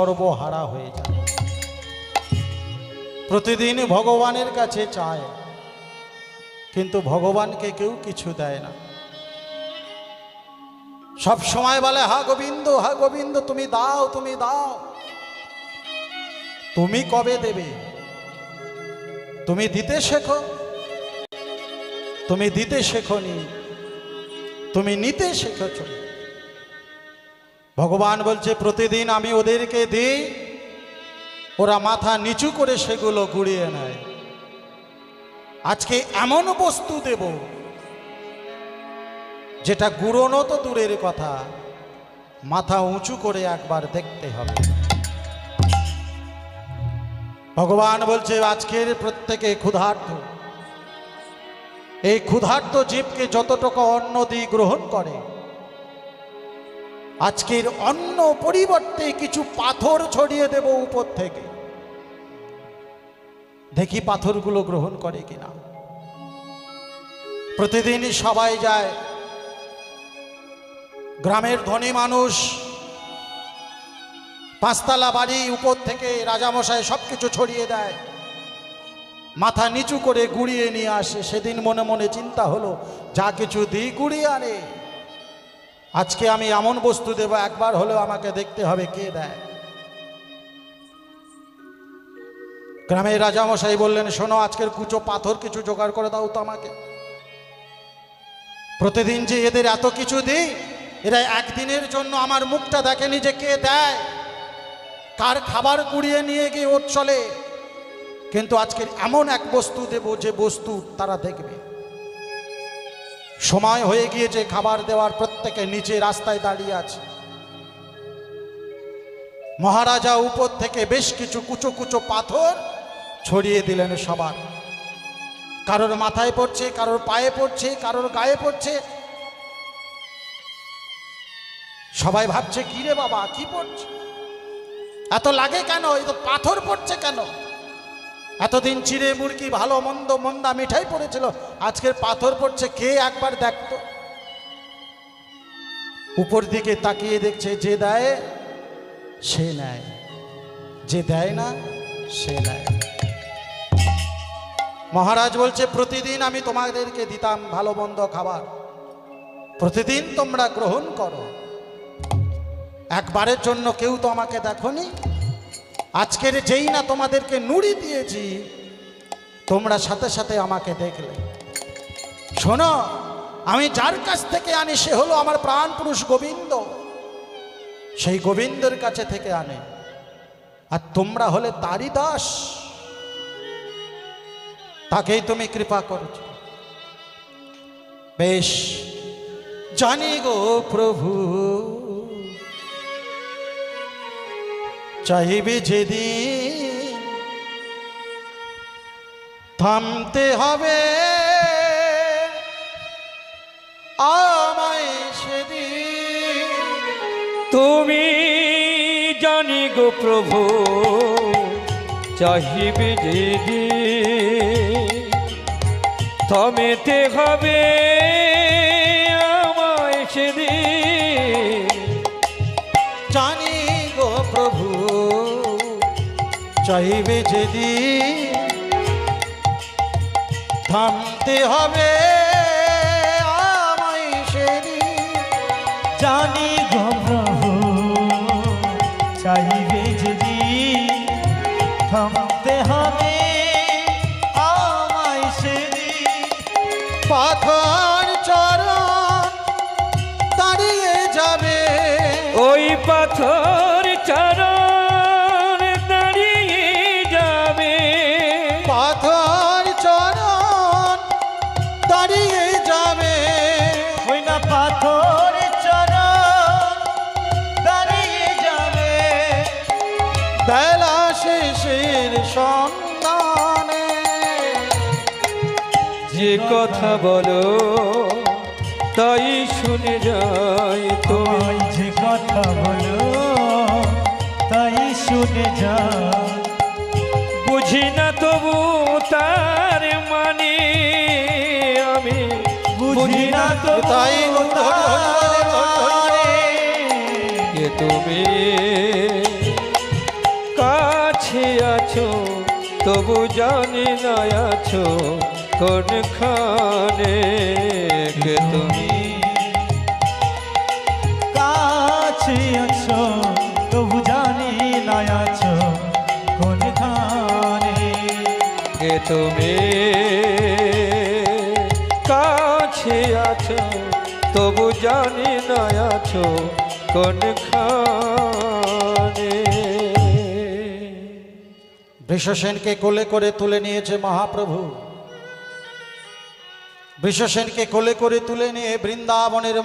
সর্বহারা হয়ে যায়। প্রতিদিন ভগবানের কাছে চায়, কিন্তু ভগবানকে কেউ কিছু দেয় না। সব সময় বলে, হা গোবিন্দ হা গোবিন্দ, তুমি দাও তুমি দাও। তুমি কবে দেবে? তুমি দিতে শেখো। তুমি দিতে শেখো নি তুমি নিতে শেখেছ। ভগবান বলছে, প্রতিদিন আমি ওদেরকে দিই, ওরা মাথা নিচু করে সেগুলো গুড়িয়ে নেয়। আজকে এমন বস্তু দেব, যেটা গুড়োনো তো দূরের কথা, মাথা উঁচু করে একবার দেখতে হবে। ভগবান বলছে, আজকের প্রত্যেকে ক্ষুধার্ত। এই ক্ষুধার্ত জীবকে যতটুকু অন্ন দিয়ে গ্রহণ করে আজকের অন্ন পরিবর্তে কিছু পাথর ছড়িয়ে দেব উপর থেকে। দেখি পাথরগুলো গ্রহণ করে কিনা। প্রতিদিন সবাই যায়। গ্রামের ধনী মানুষ, পাঁচতলা বাড়ি উপর থেকে রাজামশাই সব কিছু ছড়িয়ে দেয়। মাথা নিচু করে গুড়িয়ে নিয়ে আসে। সেদিন মনে মনে চিন্তা হলো, যা কিছু দিই গুড়িয়ে আনে। আজকে আমি এমন বস্তু দেব, একবার হলেও আমাকে দেখতে হবে কে দেয়। গ্রামের রাজামশাই বললেন, শোনো, আজকের কুচো পাথর কিছু জোগাড় করে দাও তো আমাকে। প্রতিদিন যে এদের এত কিছু দিই, এরা একদিনের জন্য আমার মুখটা দেখেনি যে কে দেয়। কার খাবার কুড়িয়ে নিয়ে গিয়ে ওর চলে। কিন্তু আজকের এমন এক বস্তু দেব যে বস্তু তারা দেখবে। সময় হয়ে গিয়েছে, খাবার দেওয়ার, প্রত্যেকে নিচে রাস্তায় দাঁড়িয়ে আছে। মহারাজা উপর থেকে বেশ কিছু কুচো কুচো পাথর ছড়িয়ে দিলেন সবার। কারোর মাথায় পড়ছে, কারোর পায়ে পড়ছে, কারোর গায়ে পড়ছে। সবাই ভাবছে কি রে বাবা, কি পড়ছে? এত লাগে কেন? এই তো পাথর পড়ছে কেন? এতদিন চিড়ে মুরগি ভালো, মন্দ, মন্দা মিঠাই পড়েছিল। আজকের পাথর পড়ছে, কে একবার দেখতো? উপর দিকে তাকিয়ে দেখছে, যে দেয়, সে নেয়। যে দেয় না, সে নেয়। মহারাজ বলছে, প্রতিদিন আমি তোমাদেরকে দিতাম ভালো, মন্দ খাবার। প্রতিদিন তোমরা গ্রহণ করো। একবারের জন্য কেউ তো আমাকে দেখনি। আজকের যেই না তোমাদেরকে নুড়ি দিয়েছি, তোমরা সাথে সাথে আমাকে দেখলে। শোনো, আমি যার কাছ থেকে আনি, সে হলো আমার প্রাণ পুরুষ গোবিন্দ। সেই গোবিন্দের কাছে থেকে আনে। আর তোমরা হলে তারই দাস। তাকেই তুমি কৃপা করেছ। বেশ, জানি গো প্রভু। চাইবে যেদিন থামতে হবে আমায় সেদিন। তুমি জানি গো প্রভু চাহিবে যে থমেতে হবে আমায় সেদিন। জানি চাইবে যদি থামতে হবে জানি ঘবরাহ চাইবে যদি থামতে সন্ধানে যে কথা বলো তাই শুনে যাই তোমায় যে কথা বলো তাই শুনে যা বুঝি না তবু তার মানে আমি। বুঝি না তবু তাই কে তুমি কাছে আছো তবু জানি না আছো কোনখানে কে তুমি? কাছে আছো তবু জানি না আছো কোনখানে কে তুমি? কাছে আছো তবু জানি না আছো কোনখানে বৃষসেনকে কোলে করে তুলে নিয়েছে মহাপ্রভু। বিশ্বসেনকে কোলে করে তুলে নিয়ে বৃন্দাবনের